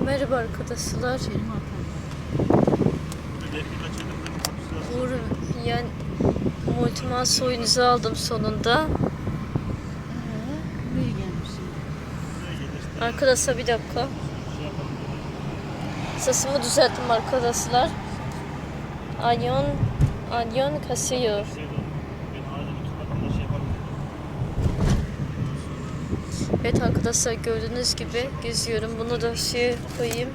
Merhaba arkadaşlar. Uğur yani Multimas oyunuzu aldım sonunda. Arkadaşlar bir dakika. Sesimi düzelttim arkadaşlar. Alyon Alyon kasıyor. Evet arkadaşlar gördüğünüz gibi geziyorum. Bunu da şey koyayım.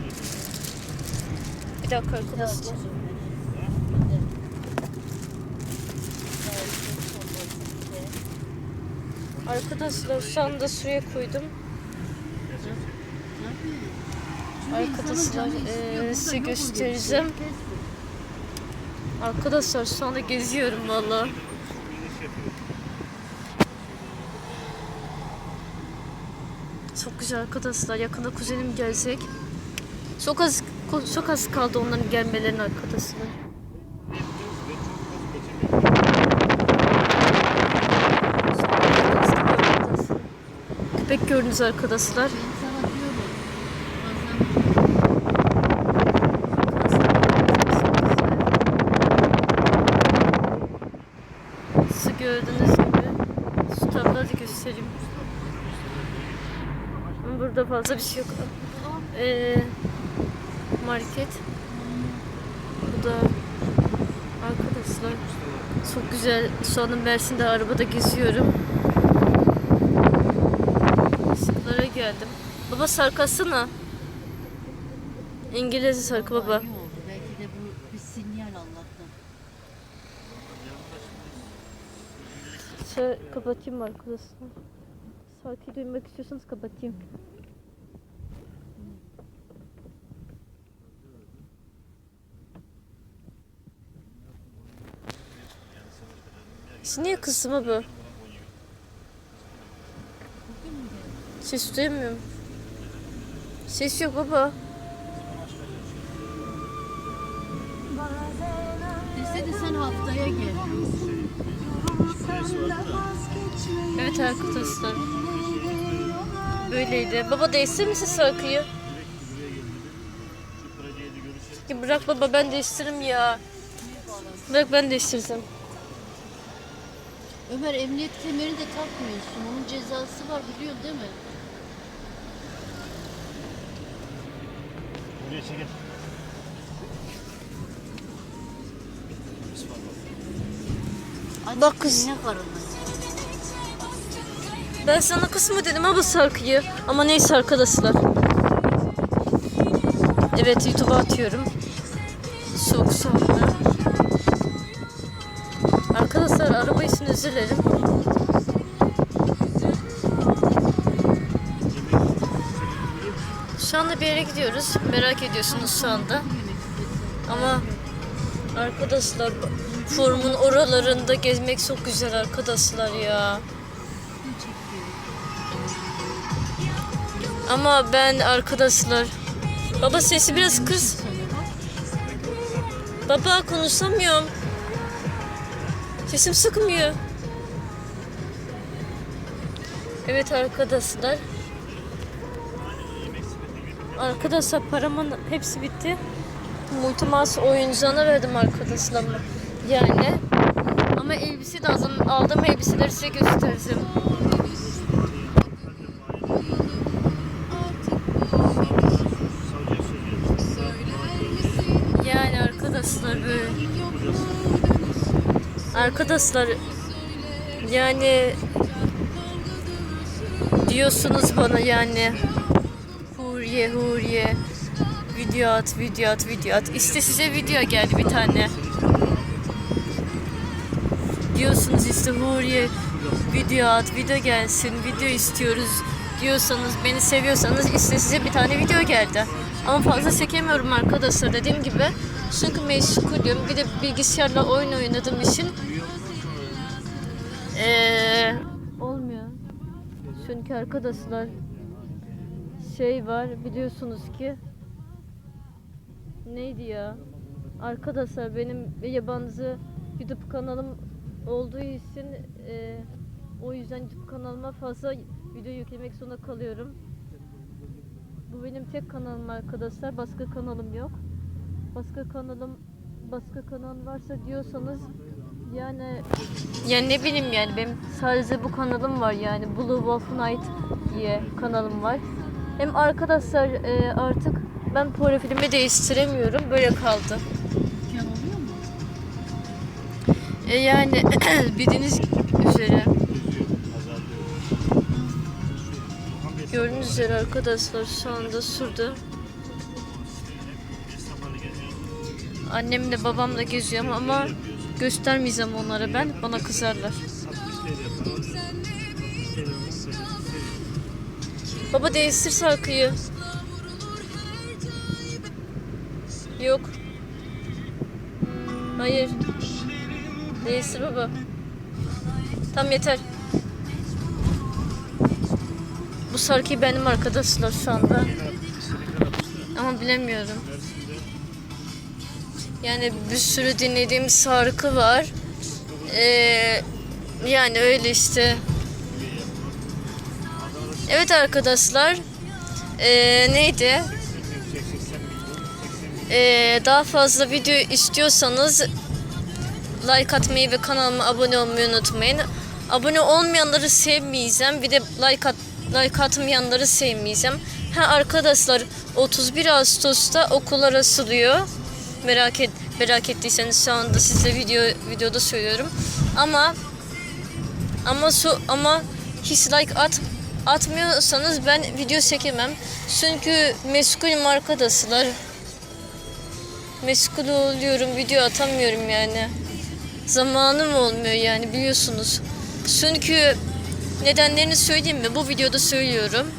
Bir dakika arkadaşlar. Arkadaşlar şu anda suya koydum. Arkadaşlar eee, size göstereceğim. Arkadaşlar şu anda geziyorum valla. Çok güzel arkadaşlar. Yakında kuzenim gelecek. Çok az çok az kaldı onların gelmelerine arkadaşlar. Köpek gördünüz arkadaşlar. Su gördüğünüz gibi. Şu tabları göstereyim. Burada fazla bir şey yok. Ee, market. Bu da arkadaşlar çok güzel. Şu anda Mersin'de arabada geziyorum. Sıkılara geldim. Baba sarkasana. İngilizce sarkı baba. iyi oldu. Belki de bu bir sinyal Allah'tan. Şöyle kapatayım arkadaşlar. Sarkıyı duymak istiyorsanız kapatayım. Bugün mü geldi? Ses duyamıyorum. Ses yok baba. Desene sen haftaya gel. Evet arkadaşlar. Böyleydi. Baba değiştirir misin sarkıyı? Ya bırak baba ben değiştiririm ya. Bırak ben değiştireceğim. Ömer emniyet kemerini de takmıyorsun. Onun cezası var biliyorsun değil mi? Buraya çekin. Aç Bak kız. Ne karını? Ben sana kısmı dedim ama sarkıyı. Ama neyse arkadaşlar. Evet YouTube'a atıyorum. Soğuk soğukta. Araba için özür dilerim. Şu anda bir yere gidiyoruz. Merak ediyorsunuz şu anda. Ama arkadaşlar forumun oralarında gezmek çok güzel arkadaşlar ya. Ama ben arkadaşlar Baba sesi biraz kız. Baba konuşamıyorum. Sesim sıkmıyor. Evet arkadaşlar. Arkadaşlar paramın hepsi bitti. Multimas oyuncağına verdim arkadaşlar. Yani. Ama elbise de aldım. Aldığım elbiseleri size göstereceğim. Yani arkadaşlar böyle. Arkadaşlar yani diyorsunuz bana yani Huriye Huriye video at video at video at. İşte size video geldi bir tane. Diyorsunuz işte Huriye video at video gelsin video istiyoruz diyorsanız beni seviyorsanız işte size bir tane video geldi. Ama fazla çekemiyorum arkadaşlar dediğim gibi. Çünkü meşgulüm. Bir de bilgisayarla oyun oynadığım için ee, olmuyor çünkü arkadaşlar şey var biliyorsunuz ki neydi ya arkadaşlar benim yabancı YouTube kanalım olduğu için e, o yüzden YouTube kanalıma fazla video yüklemek zorunda kalıyorum. Bu benim tek kanalım arkadaşlar. Başka kanalım yok. Başka kanalım başka kanal varsa diyorsanız yani yani ne bileyim yani benim sadece bu kanalım var yani Blue Wolf Night diye kanalım var. Hem arkadaşlar e, artık ben profilimi değiştiremiyorum. Böyle kaldı. Oluyor mu? E, yani bildiğiniz üzere gördüğünüz üzere arkadaşlar şu anda şurada Annemle babamla geziyorum ama göstermeyeceğim onlara ben. Bana kızarlar. Baba değiştir şarkıyı. Yok. Hayır. Değiştir baba. Tam yeter. Bu şarkıyı benim arkadaşlar şu anda. Ama bilemiyorum. Yani bir sürü dinlediğim şarkı var. Ee, yani öyle işte. Evet arkadaşlar. Ee, neydi? Ee, daha fazla video istiyorsanız like atmayı ve kanalıma abone olmayı unutmayın. Abone olmayanları sevmeyeceğim. Bir de like at like atmayanları sevmeyeceğim. Ha arkadaşlar 31 Ağustos'ta okullar asılıyor. Merak et merak ettiyseniz şu anda size video videoda söylüyorum. Ama ama su ama hiç like at atmıyorsanız ben video çekemem. Çünkü meşgulüm arkadaşlar. Meşgul oluyorum, video atamıyorum yani. Zamanım olmuyor yani biliyorsunuz. Çünkü nedenlerini söyleyeyim mi? Bu videoda söylüyorum.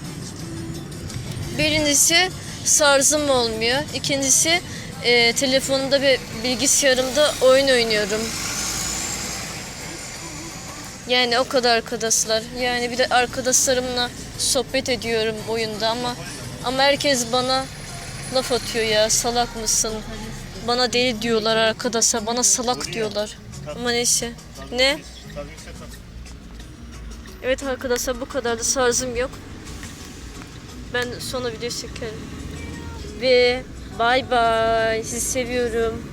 Birincisi şarjım olmuyor. İkincisi e, telefonumda ve bilgisayarımda oyun oynuyorum. Yani o kadar arkadaşlar. Yani bir de arkadaşlarımla sohbet ediyorum oyunda ama ama herkes bana laf atıyor ya salak mısın? Bana deli diyorlar arkadaşlar. Bana salak diyorlar. Ama neyse. Ne? Evet arkadaşlar bu kadar da şarjım yok. Ben sonra video çekerim. Ve bay bay. Sizi seviyorum.